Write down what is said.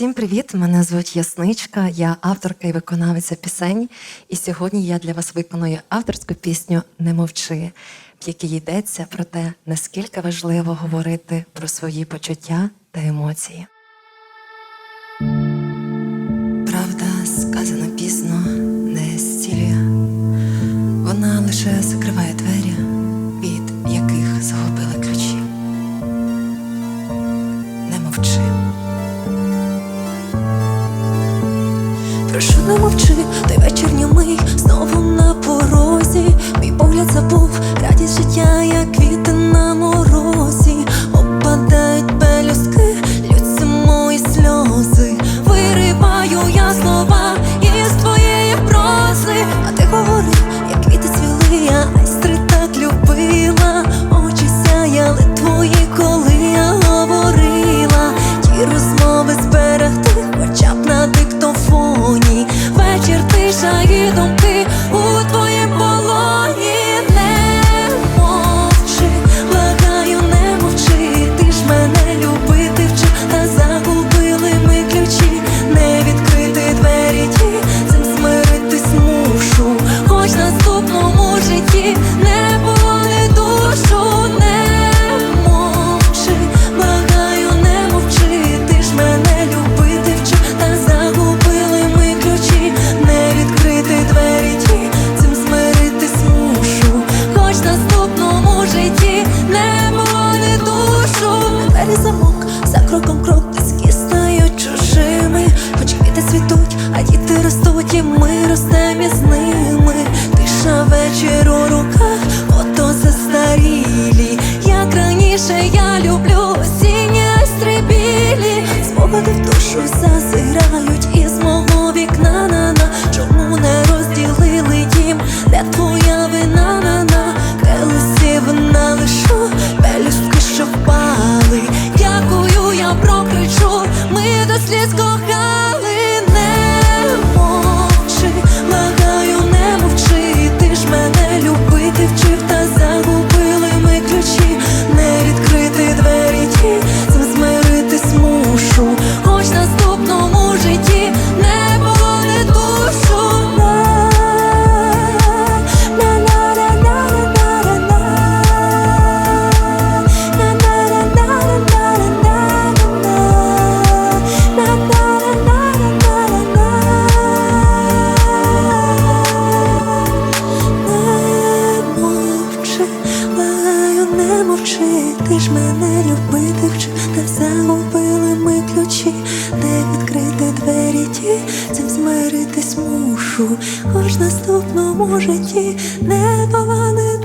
Всім привіт! Мене звуть Ясничка, я авторка і виконавиця пісень. І сьогодні я для вас виконую авторську пісню Не мовчи, в якій йдеться про те, наскільки важливо говорити про свої почуття та емоції. Тепер не мовчи, ти вечір німий знову на пору. спогади в душу зазирають із мого вікна на на чому не розділили їм, де твоя вина на на келесів на лишу, пелюстки що впали. Дякую, я прокричу, ми до сліз кохаємо Ти ж мене любити вчити, загубили ми ключі, де відкрити двері ті, цим змиритись мушу, хоч наступному житті не повани